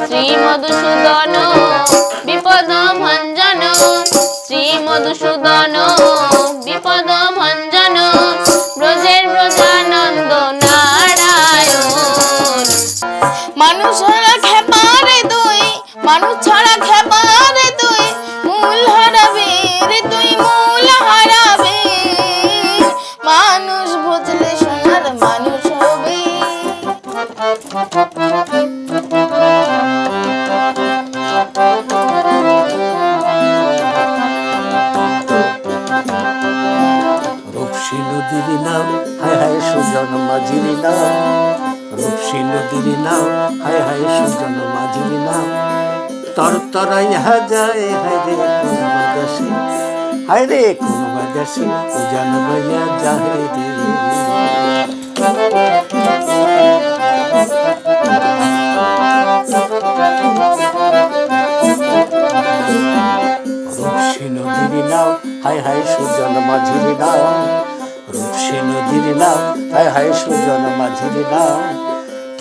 শ্রী মধুসূদন বিপদ ভঞ্জন শ্রী মধুসূদন বিপদ ভঞ্জন ব্রজের ব্রজানন্দ নারায়ণ মানুষ ছাড়া খেপারে তুই মানুষ ছাড়া নাম হায় হায় সুজন মাঝির নাম তর তরাই হাজায় হায় রে কোন বাদাসি হায় রে কোন বাদাসি উজান বইয়া যাহে রে। রূপসী নদীর নাও, হায় হায় সুজন মাঝির নাও। নাও, হায় হায় সুজন নাও।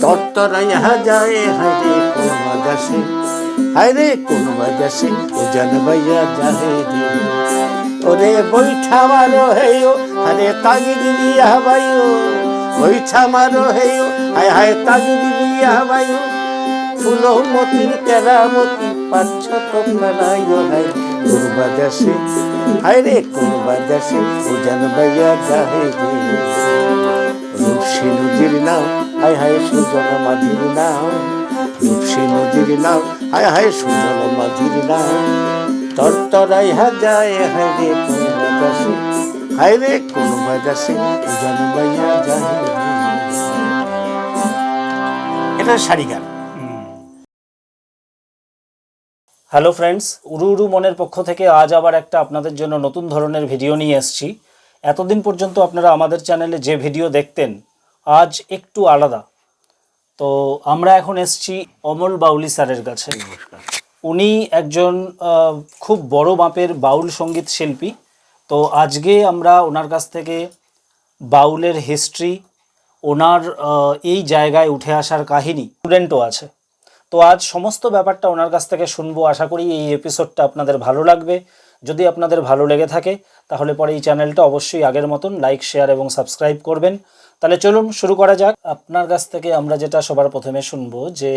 তত্তরাই হাজায় হায় রে কোন বাদাসি হায় রে কোন বাদাসি উজান বইয়া যাহে ওরে বৈঠা মারো হেয়ো আরে তাগি দিলি হাবাইও বৈঠা মারো হেয়ো, হায় হায় তাগি দিলি হাবাইও ফুলো মতির কেরামতি পাচ্ছ তো মেলাইও হায় করবা দেশে হায় রে করবা দেশে উজান বাইয়া যাহে রূপসী নদীর নাও হায় হায় সুজন মাঝির নাও রূপসী নদীর নাও হায় হায় সুজন মাঝির নাও তরতরাই হাজায় হায় রে দেশে হায় রে যাহে এটা শাড়ি গান। হ্যালো ফ্রেন্ডস উরু উরু মনের পক্ষ থেকে আজ আবার একটা আপনাদের জন্য নতুন ধরনের ভিডিও নিয়ে এসেছি। এতদিন পর্যন্ত আপনারা আমাদের চ্যানেলে যে ভিডিও দেখতেন আজ একটু আলাদা। তো আমরা এখন এসেছি অমল বাউলি স্যারের কাছে। উনি একজন খুব বড় মাপের বাউল সংগীত শিল্পী। তো আজকে আমরা ওনার কাছ থেকে বাউলের হিস্ট্রি ওনার এই জায়গায় উঠে আসার কাহিনী স্টুডেন্টও আছে। তো আজ সমস্ত ব্যাপারটা ওনার কাছ থেকে শুনব। আশা করি এই এপিসোডটা আপনাদের ভালো লাগবে। যদি আপনাদের ভালো লেগে থাকে তাহলে পরে এই চ্যানেলটা অবশ্যই আগের মতন লাইক শেয়ার এবং সাবস্ক্রাইব করবেন। তাহলে চলুন শুরু করা যাক। আপনার কাছ থেকে আমরা যেটা সবার প্রথমে শুনব যে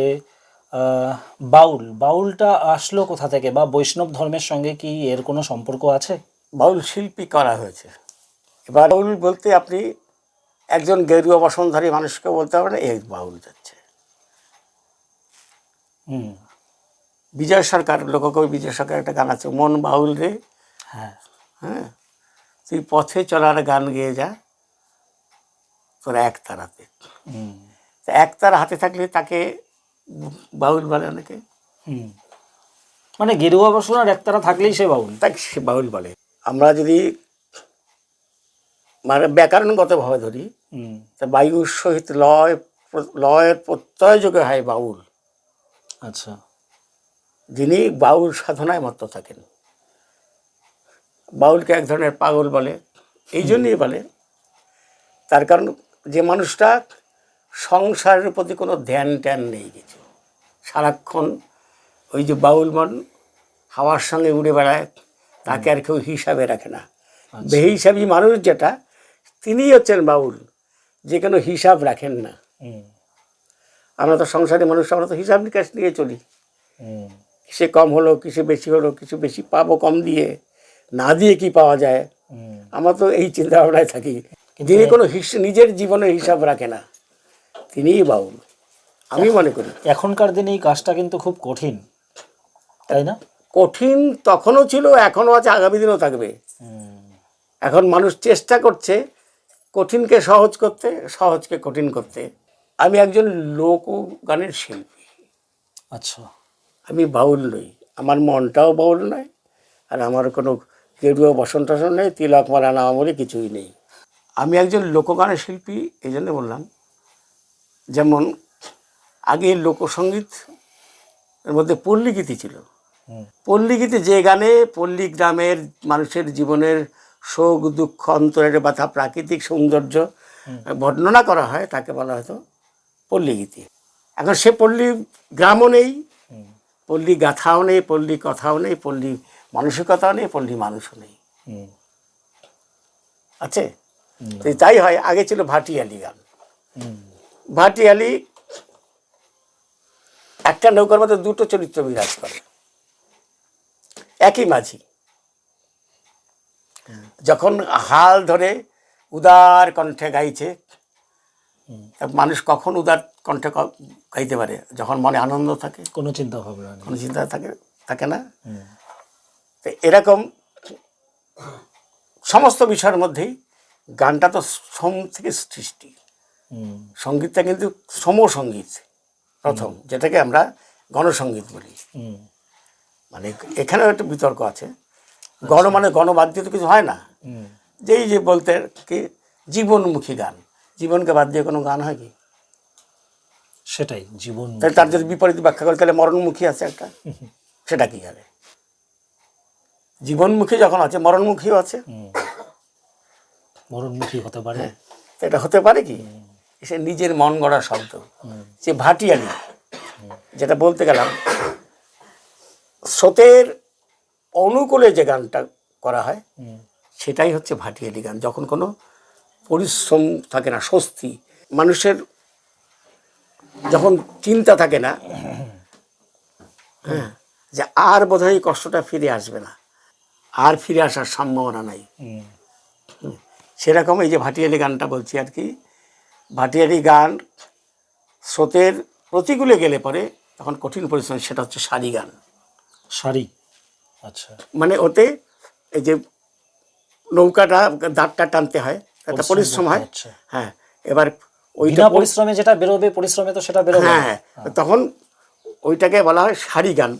বাউল বাউলটা আসলো কোথা থেকে বা বৈষ্ণব ধর্মের সঙ্গে কি এর কোনো সম্পর্ক আছে? বাউল শিল্পী করা হয়েছে। এবার বাউল বলতে আপনি একজন গেরুয়া বসনধারী মানুষকে বলতে পারেন এই বাউল যাচ্ছে। হুম। বিজয় সরকার লোককবি বিজয় সরকার একটা গান আছে মন বাউল রে। হ্যাঁ। হ্যাঁ তুই পথে চলার গান গেয়ে যা। তোর এক তারাতে। হুম। তা এক তারা হাতে থাকলে তাকে বাউল বলে অনেকে। হুম। মানে গেরুয়া বসনার একতারা থাকলেই সে বাউল। তাকে সে বাউল বলে। আমরা যদি মানে ব্যাকরণগতভাবে ধরি তা বায়ুর সহিত লয় লয়ের প্রত্যয় যোগে হয় বাউল। আচ্ছা। যিনি বাউল সাধনায় মত্ত থাকেন। বাউলকে এক ধরনের পাগল বলে এই জন্যই বলে। তার কারণ যে মানুষটা সংসারের প্রতি কোনো ধ্যান ট্যান নেই কিছু। সারাক্ষণ ওই যে বাউল মন হাওয়ার সঙ্গে উড়ে বেড়ায় তাকে আর কেউ হিসাবে রাখে না। বেহিসাবি মানুষ যেটা তিনিই হচ্ছেন বাউল যে কোনো হিসাব রাখেন না। আমরা তো সংসারের মানুষ আমরা তো হিসাব নিকাশ নিয়ে চলি। কিসে কম হলো কিসে বেশি হলো কিছু বেশি পাবো কম দিয়ে না দিয়ে কি পাওয়া যায়? আমরা তো এই চিন্তা ভাবনায় থাকি। যিনি কোনো হিস- নিজের জীবনের হিসাব রাখে না তিনিই বাউল। আমি মনে করি। এখনকার দিনে এই কাজটা কিন্তু খুব কঠিন তাই না? কঠিন তখনও ছিল এখনও আছে আগামী দিনও থাকবে। এখন মানুষ চেষ্টা করছে কঠিনকে সহজ করতে সহজকে কঠিন করতে। আমি একজন লোক গানের শিল্পী। আচ্ছা। আমি বাউল নই। আমার মনটাও বাউল নয় আর আমার কোনো কেরুয়া বসন্ত টসন নেই তিলক মালা নামামরি কিছুই নেই। আমি একজন লোকগানের শিল্পী এই জন্য বললাম যেমন আগে লোকসঙ্গীত এর মধ্যে পল্লীগীতি ছিল। পল্লীগীতি যে গানে পল্লী গ্রামের মানুষের জীবনের শোক দুঃখ অন্তরের ব্যথা প্রাকৃতিক সৌন্দর্য বর্ণনা করা হয় তাকে বলা হয়তো পল্লীগীতি। এখন সে পল্লী গ্রামও নেই পল্লী গাথাও নেই পল্লী কথাও নেই পল্লী মানসিকতাও নেই পল্লী মানুষও নেই। আছে? তাই হয় আগে ছিল ভাটিয়ালি গান। ভাটিয়ালি একটা নৌকার মধ্যে দুটো চরিত্র বিরাজ করে। একই মাঝি। যখন হাল ধরে উদার কণ্ঠে গাইছে মানুষ কখন উদার কণ্ঠে গাইতে পারে? যখন মনে আনন্দ থাকে। কোনো চিন্তা ভাবনা কোনো চিন্তা থাকে থাকে না। এরকম সমস্ত বিষয়ের মধ্যেই গানটা তো সোম থেকে সৃষ্টি। সঙ্গীতটা কিন্তু শ্রম সংগীত প্রথম যেটাকে আমরা গণসঙ্গীত বলি। মানে এখানেও একটা বিতর্ক আছে। গণ মানে গণবাদ্য তো কিছু হয় না। যেই যে বলতে কি জীবনমুখী গান। জীবনকে বাদ দিয়ে কোনো গান হয় কি? সেটাই জীবন তাহলে তার যদি বিপরীত ব্যাখ্যা করে তাহলে মরণমুখী আছে একটা। সেটা কি হবে জীবনমুখী যখন আছে মরণমুখীও আছে। মরণমুখী হতে পারে। তো এটা হতে পারে কি? সে নিজের মন গড়া শব্দ। যে ভাটিয়ালি। যেটা বলতে গেলাম, স্রোতের অনুকূলে যে গানটা করা হয়, সেটাই হচ্ছে ভাটিয়ালি গান। যখন কোনো পরিশ্রম থাকে না, স্বস্তি, মানুষের যখন চিন্তা থাকে না হ্যাঁ যে আর বোধহয় কষ্টটা ফিরে আসবে না, আর ফিরে আসার সম্ভাবনা নাই। সেরকম এই যে ভাটিয়ালি গানটা বলছি আর কি। ভাটিয়ালি গান স্রোতের প্রতিকূলে গেলে পরে তখন কঠিন পরিশ্রম সেটা হচ্ছে সারি গান। শাড়ি আচ্ছা। মানে ওতে এই যে নৌকাটা দাঁতটা টানতে হয় একটা পরিশ্রম হয়। আচ্ছা। হ্যাঁ এবার ওইটা পরিশ্রমে যেটা বেরোবে পরিশ্রমে তো সেটা বেরোবে। হ্যাঁ তখন ওইটাকে বলা হয় সারি গান।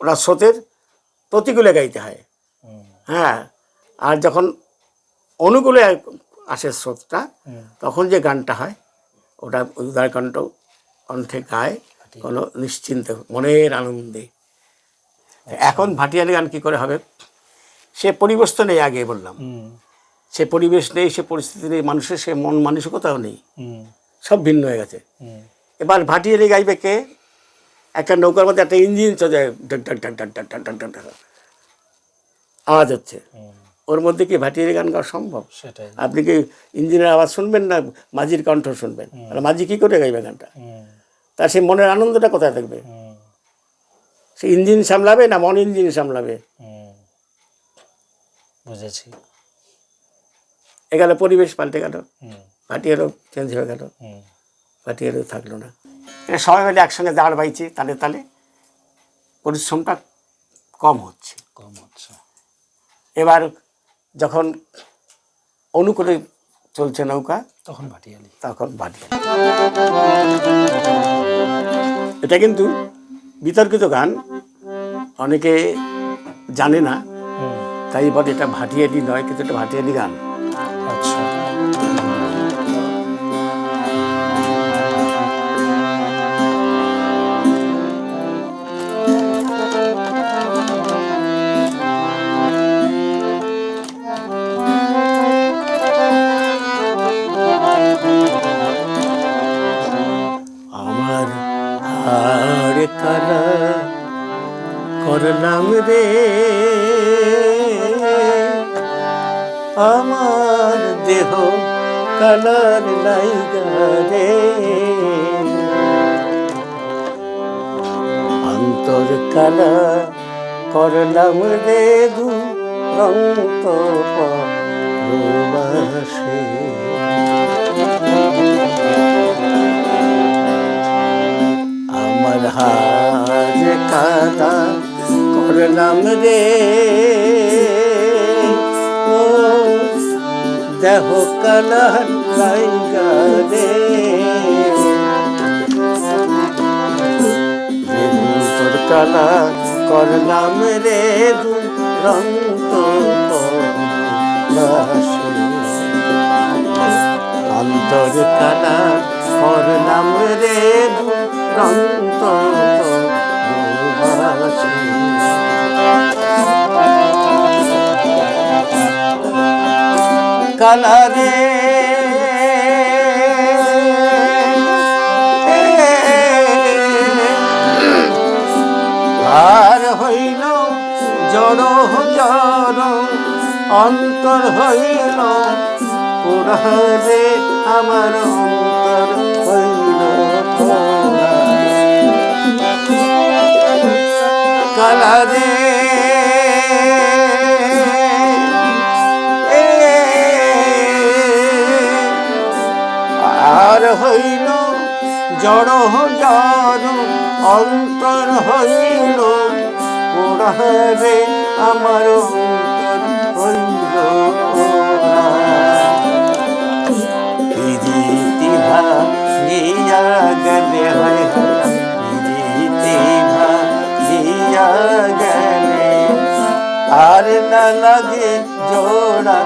ওরা স্রোতের প্রতিকূলে গাইতে হয়। হ্যাঁ আর যখন অনুকূলে আসে স্রোতটা তখন যে গানটা হয় ওটা উদার কণ্ঠ গায় কোনো নিশ্চিন্ত মনের আনন্দে এখন ভাটিয়ালি গান কী করে হবে সে পরিবেশ তো নেই আগে বললাম সে পরিবেশ নেই সে পরিস্থিতি নেই মানুষের সে মন মানসিকতাও নেই সব ভিন্ন হয়ে গেছে এবার ভাটিয়ালি গাইবে কে একটা নৌকার মধ্যে একটা ইঞ্জিন চলে ডাক ডাক ডাক ডাক ডাক ডাক ডাক ডাক ডাক আওয়াজ হচ্ছে ওর মধ্যে কি ভাটিয়ারি গান গাওয়া সম্ভব? সেটাই। আপনি কি ইঞ্জিনের আওয়াজ শুনবেন না মাঝির কণ্ঠ শুনবেন? আর মাঝি কী করে গাইবে গানটা? তার সেই মনের আনন্দটা কোথায় থাকবে? সে ইঞ্জিন সামলাবে না মন ইঞ্জিন সামলাবে? বুঝেছি। এ এখানে পরিবেশ পাল্টে গেল। ভাটিয়ারও চেঞ্জ হয়ে গেল। ভাটিয়ারও থাকল না। সবাই মিলে একসঙ্গে দাঁড় বাইছে তালে তালে। পরিশ্রমটা কম হচ্ছে। কম হচ্ছে। এবার যখন অনুকূলে চলছে নৌকা তখন ভাটিয়ালি তখন ভাটিয়ালি এটা কিন্তু বিতর্কিত গান অনেকে জানে না। তাই বলে এটা ভাটিয়ালি নয় কিন্তু এটা ভাটিয়ালি গান। আচ্ছা। কালা করলাম রে। আমার দেহ কালার লাইগা রে। অন্তর কালা করলাম রে দু রঙ্গ প্রবাসে আমার হাজ কাদা করলাম রে। ও, দেহ কালার লাইগা রে। তোর কালা করলাম রে রং তো অন্তর কালা করলাম রে রং কালারে আর হইল জড় জড় অন্তর হইল পুরহরে আমার কালা রে এ, আর হইল জড় জড় অন্তর হইল পোড়ারে আমার অন্তর হইল। প্রীতি ভাঙিয়া গেলে হয় লাগে, জোড়া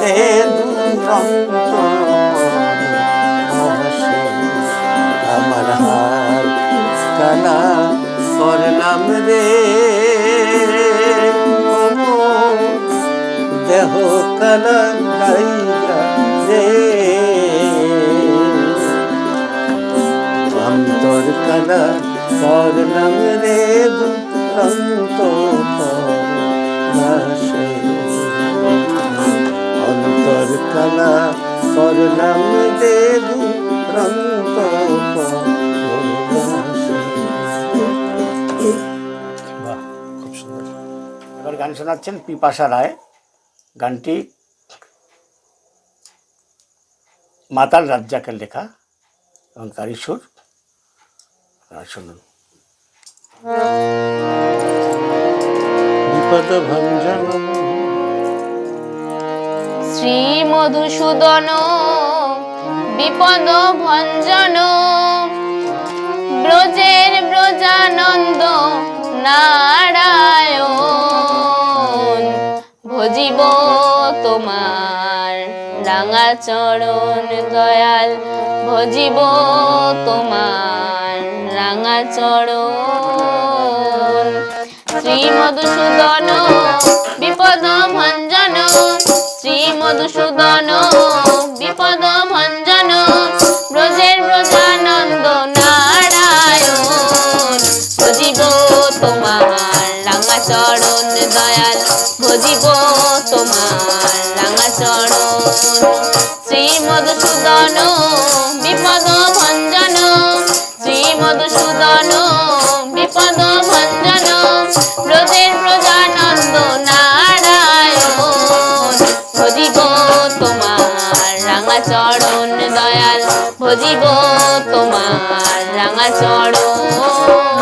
দে দুরন্ত আমার হার কানা করলাম রে দেহ কালা গাইয়া রে। অন্তর কালা করলাম রে দুরন্ত। হাসে অন্তর কালা করলাম রে দুরন্ত বাহ এবার গান শোনাচ্ছেন পিপাসা রায়। গানটি মাতাল রাজ্জাকের লেখা এবং তারই সুর। শুনুন। বিপদ ভঞ্জন শ্রী মধুসূদন বিপদ ভঞ্জন ব্রজের ব্রজানন্দ নারায়ণ, ভজিব তোমার রাঙা চরণ দয়াল, ভজিব তোমার রাঙা চরণ শ্রী মধুসূদন বিপদ ভঞ্জন শ্রী মধুসূদন বিপদ ভঞ্জন ব্রজের ব্রজানন্দ নারায়ণ। ভজিব তোমার রাঙা চরণ দয়াল। ভজিব তোমার রাঙা চরণ। শ্রী মধুসূদন বিপদ ভঞ্জন শ্রী মধুসূদন চরণ দয়াল ভজিব তোমার রাঙা চরণ।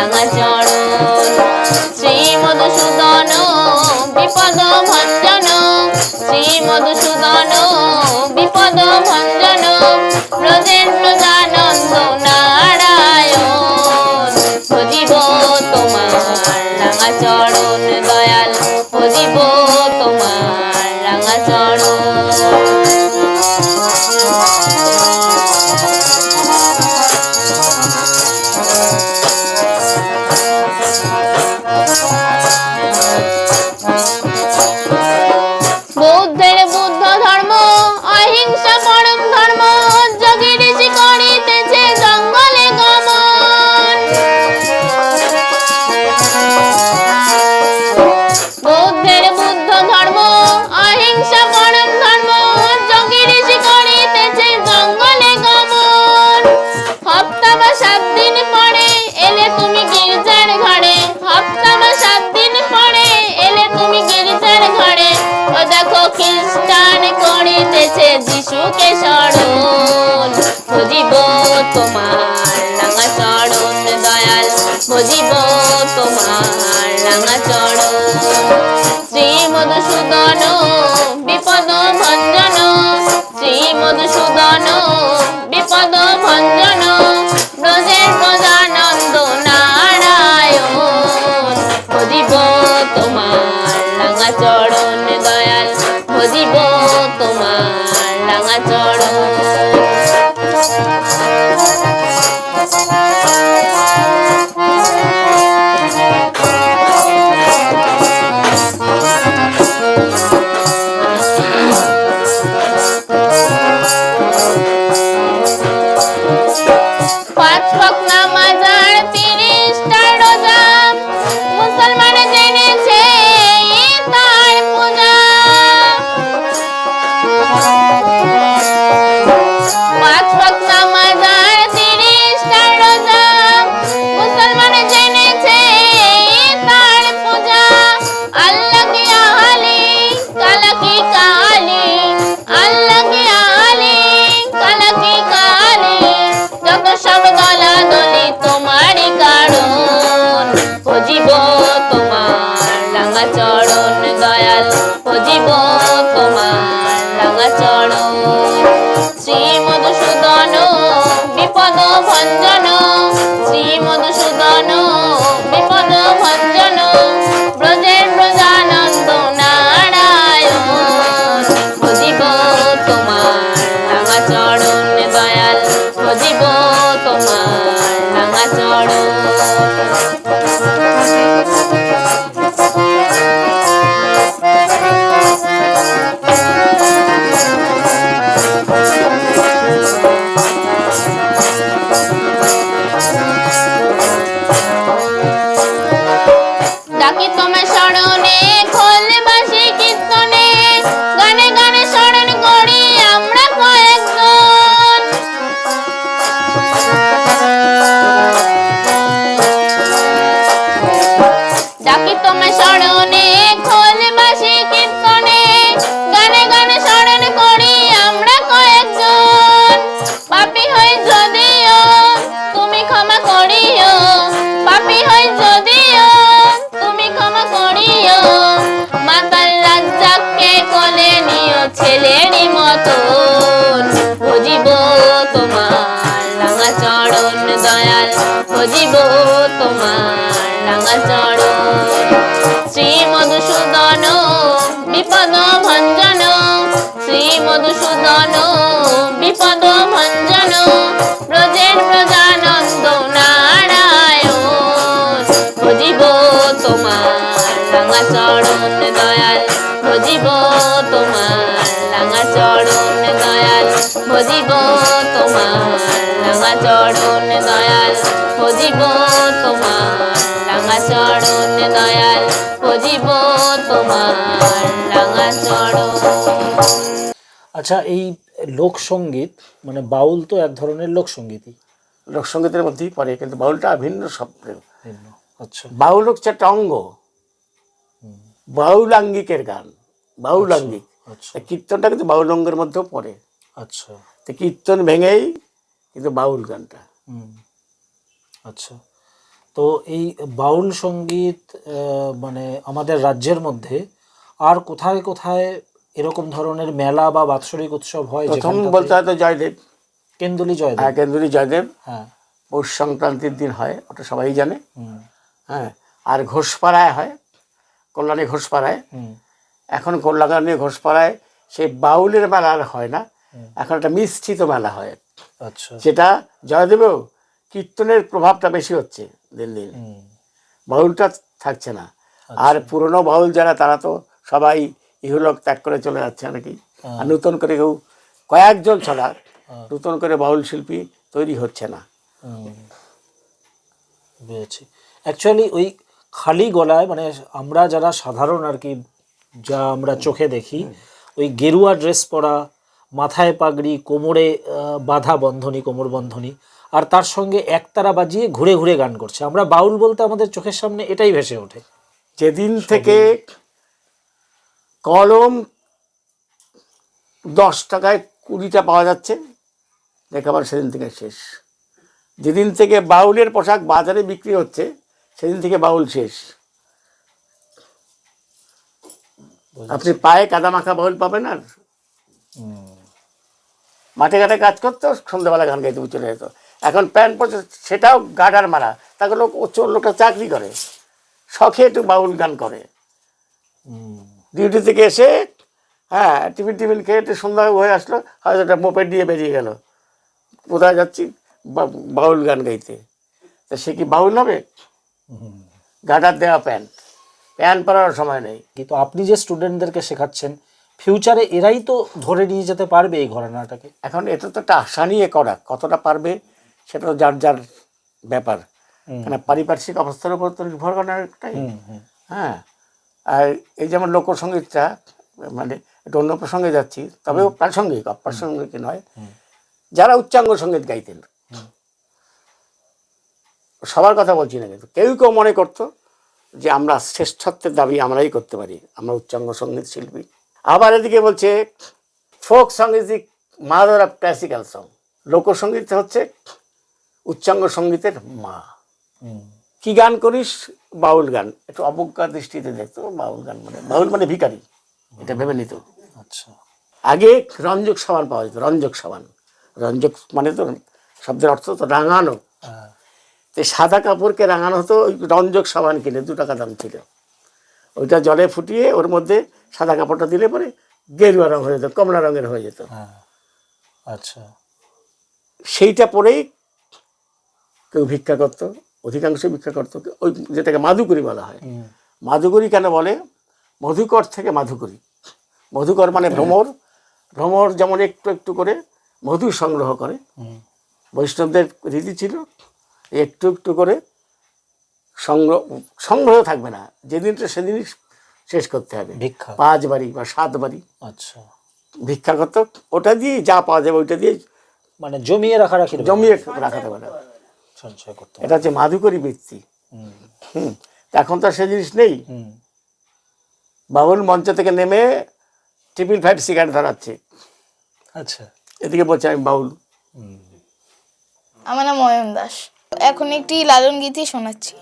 রাঙা চরণ শ্রী মধুসূদন বিপদ ভঞ্জন শ্রী মধুসূদন বিপদ ভঞ্জন ব্রজের প্রজানন্দ নারায়ণ ভজিব তোমার রাঙা চরণ সুখে সরণ? ভজিব তোমার রাঙা চরণ দয়াল ভজিব যত সব দলা মধুসূদন বিপদ ভঞ্জন ব্রজের প্রজানন্দ নারায়ণ। তোমার রাঙা চরণ দয়াল, ভজিব তোমার রাঙা চরণ দয়াল, ভজিব তোমার রাঙা চরণ দয়াল, ভজিব তোমার চরণ দয়াল, ভজিব তোমার রাঙা চরণ আচ্ছা এই লোকসঙ্গীত মানে বাউল তো এক ধরনের লোকসঙ্গীতই লোকসঙ্গীতের মধ্যেই পড়ে কিন্তু বাউলটা ভিন্ন ভিন্ন আচ্ছা। বাউল হচ্ছে একটা অঙ্গ। বাউলাঙ্গিকের গান বাউলাঙ্গিক। আচ্ছা কীর্তনটা কিন্তু বাউল অঙ্গের মধ্যেও পড়ে। আচ্ছা। তো কীর্তন ভেঙেই কিন্তু বাউল গানটা। আচ্ছা। তো এই বাউল সংগীত মানে আমাদের রাজ্যের মধ্যে আর কোথায় কোথায় এরকম ধরনের মেলা বা বাৎসরিক উৎসব হয় প্রথম বলতে হয় তো জয়দেব। কেন্দুলি জয়দেব। হ্যাঁ কেন্দ্রী জয়দেব। হ্যাঁ। পৌষ সংক্রান্তির দিন হয় ওটা সবাই জানে। হ্যাঁ আর ঘোষপাড়ায় হয় কল্যাণী ঘোষপাড়ায়। এখন কল্যাণী ঘোষপাড়ায় সেই বাউলের মেলা আর হয় না। এখন একটা মিশ্রিত মেলা হয়। আচ্ছা। যেটা জয়দেবেও কীর্তনের প্রভাবটা বেশি হচ্ছে দিন দিন। বাউলটা থাকছে না। আর পুরনো বাউল যারা তারা তো সবাই ইহলোক ত্যাগ করে চলে যাচ্ছে নাকি? আর নতুন করে কেউ কয়েকজন ছাড়া নতুন করে বাউল শিল্পী তৈরি হচ্ছে না। বুঝেছি। অ্যাকচুয়ালি ওই খালি গলায় মানে আমরা যারা সাধারণ আর কি যা আমরা চোখে দেখি ওই গেরুয়া ড্রেস পরা মাথায় পাগড়ি কোমরে বাঁধা বন্ধনী কোমর বন্ধনী আর তার সঙ্গে একতারা বাজিয়ে ঘুরে ঘুরে গান করছে। আমরা বাউল বলতে আমাদের চোখের সামনে এটাই ভেসে ওঠে। যেদিন থেকে দশ টাকায় কুড়িটা পাওয়া যাচ্ছে। লেখাপড়া সেদিন থেকে শেষ। যেদিন থেকে বাউলের পোশাক বাজারে বিক্রি হচ্ছে সেদিন থেকে বাউল শেষ। আপনি পায়ে কাদা মাখা বাউল পাবেন আর মাঠে ঘাটে কাজ করতো সন্ধ্যাবেলা গান গাইতে চলে যেত। এখন প্যান্ট পরছে সেটাও গাডার মারা। তাকে লোক লোকটা চাকরি করে। শখে একটু বাউল গান করে। ডিউটি থেকে এসে হ্যাঁ টিফিন টিফিন খেয়ে একটু সন্ধ্যা হয়ে আসলো হয়তো একটা মোপেড দিয়ে বেরিয়ে গেল। কোথায় যাচ্ছি? বাউল গান গাইতে। তা সে কি বাউল হবে? গাডার দেওয়া প্যান্ট। প্যান্ট পরার সময় নেই। কিন্তু আপনি যে স্টুডেন্টদেরকে শেখাচ্ছেন ফিউচারে এরাই তো ধরে নিয়ে যেতে পারবে এই ঘটনাটাকে এখন এটা তো একটা আশা নিয়ে করা কতটা পারবে সেটা তো যার যার ব্যাপার। মানে পারিপার্শ্বিক অবস্থার উপর তো নির্ভর করে একটাই। হ্যাঁ। আর এই যেমন লোকসঙ্গীতটা মানে একটু অন্য প্রসঙ্গে যাচ্ছি তবেও প্রাসঙ্গিক অপ্রাসঙ্গিক নয়। যারা উচ্চাঙ্গ সংগীত গাইতেন। সবার কথা বলছি না কিন্তু। কেউ কেউ মনে করতো যে আমরা শ্রেষ্ঠত্বের দাবি আমরাই করতে পারি আমরা উচ্চাঙ্গ সংগীত শিল্পী। আবার এদিকে বলছে folk song is the mother of classical song লোকসঙ্গীত হচ্ছে উচ্চাঙ্গ সঙ্গীতের মা। কি গান করিস? বাউল গান। একটু অবজ্ঞা দৃষ্টিতে দেখতো বাউল গান মানে বাউল মানে ভিখারি। এটা ভেবে নিত আচ্ছা। আগে রঞ্জক সাবান পাওয়া যেত রঞ্জক সাবান। রঞ্জক মানে তো শব্দের অর্থ তো রাঙানো। হ্যাঁ। তো সাদা কাপড়কে রাঙানো হতো ওই রঞ্জক সাবান কিনে দু টাকা দাম ছিল। ওইটা জলে ফুটিয়ে ওর মধ্যে সাদা কাপড়টা দিলে পরে গেরুয়া রঙ হয়ে যেত কমলা রঙের হয়ে যেত। হ্যাঁ। আচ্ছা। সেইটা পরেই কেউ ভিক্ষা করতো। অধিকাংশ ভিক্ষা করতো ওই যেটাকে মাধুকরী বলা হয়। মাধুকরী কেন বলে? মধুকর থেকে মাধুকরী। মধুকর মানে ভ্রমর। ভ্রমর যেমন একটু একটু করে মধু সংগ্রহ করে। বৈষ্ণবদের রীতি ছিল একটু একটু করে সংগ্রহ সংগ্রহ থাকবে না। যেদিনটা সেদিনই শেষ করতে হবে। ভিক্ষা। পাঁচ বাড়ি বা সাত বাড়ি। আচ্ছা। ভিক্ষা করতো ওটা দিয়ে যা পাওয়া যাবে ওইটা দিয়ে মানে জমিয়ে রাখা রাখি জমিয়ে রাখাতে পারে। সঞ্চয় করতে এটা হচ্ছে মাধুকরী বৃত্তি হুম। হুম। এখন তো সে জিনিস নেই। হুম। বাবুল মঞ্চ থেকে নেমে ট্রিপল ফাইভ সিগারেট ধরাচ্ছে। আচ্ছা। এদিকে বলছে আমি বাউল আমার নাম অয়ন দাস। এখন একটি লালন গীতি শোনাচ্ছি।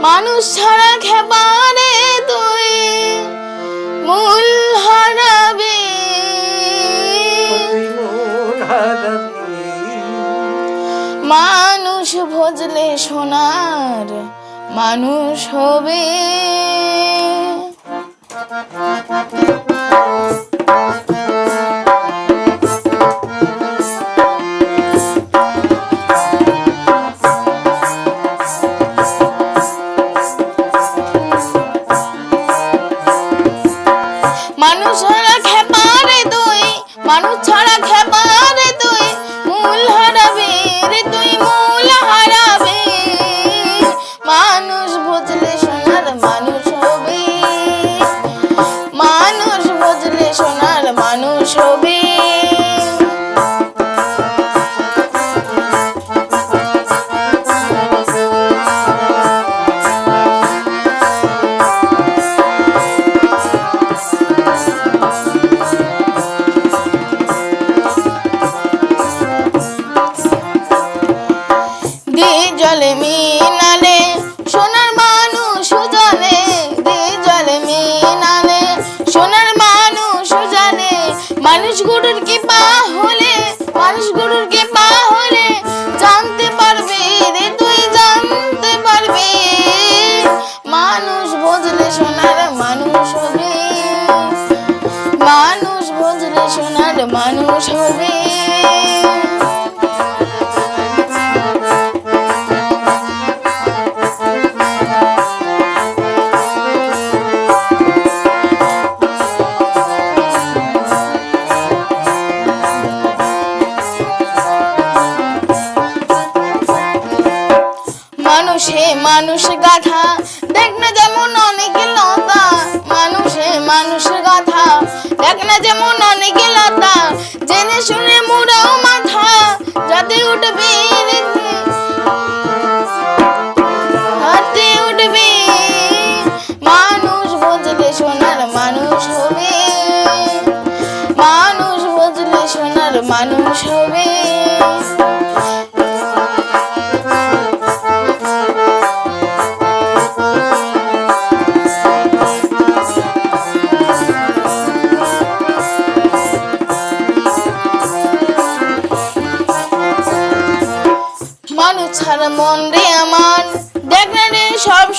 মানুষ ছাড়া খেপারে তুই মূল হারাবে। মানুষ ভজলে সোনার মানুষ হবে। মানুষ গরুর কি পা হলে মানুষ মানুষে মানুষ গাথা দেখ না যেমন অনেক লতা। মানুষে মানুষ গাথা দেখ না যেমন অনেক লতা। জেনে শুনে মুড়াও মাথা। যাতে উঠবে হাতে উঠবে। মানুষ মানুষ হবে। মানুষ বুঝলে সোনার মানুষ হবে।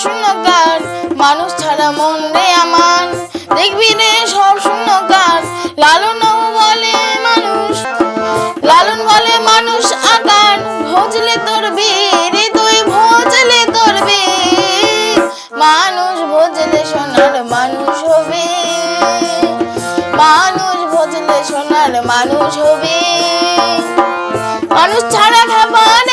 সব মানুষ ছাড়া মন রে আমার। দেখবি রে সব শূন্যকার। লালন বলে মানুষ, লালন বলে মানুষ আকার। ভজলে তোর তুই ভজলে তোর মানুষ ভজলে সোনার মানুষ হবে। মানুষ ভজলে সোনার মানুষ হবে। মানুষ ছাড়া খাবার